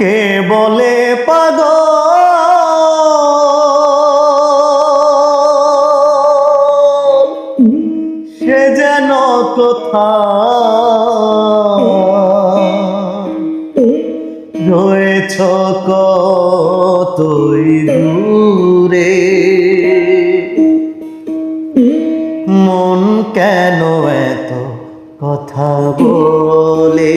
কে বলে পাগল? সে যেন কোথা রয়েছ কতই দূরে? মন কেন এত কথা বলে?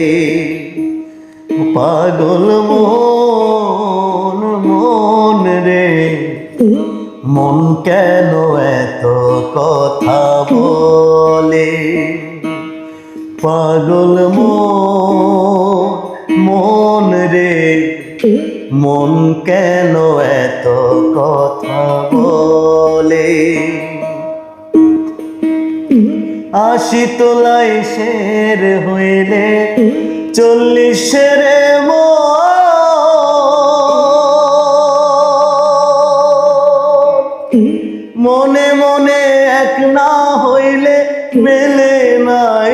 পাগল মন মন রে। মন কেন এত কথা বলে? পাগল মন রে। মন কেন এত কথা বলে? আশি তোলাই শের হইলে চল্লিশের মনে। মনে এক না হইলে মেলে নাই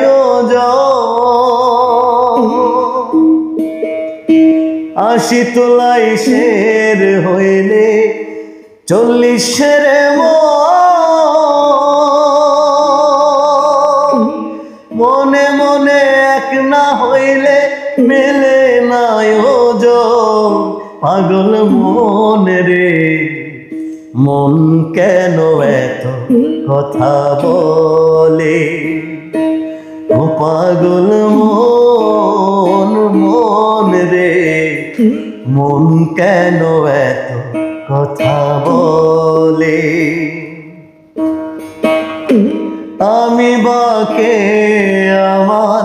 আশি তোলাই শের হইলে চল্লিশের মনে। না হইলে মেলে নাই পাগল মন রে, মন কেন এত কথা বলে? ও পাগল মন মন রে, মন কেন এত কথা বলে? আমি বাকে আমার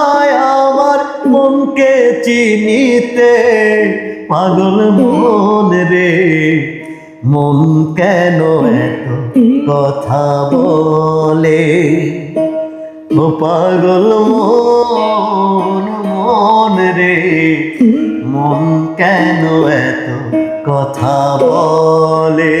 চিনিতে পাগল মন রে, মন কেন এত কথা বলে? ও পাগল মন মন রে, মন কেন এত কথা বলে?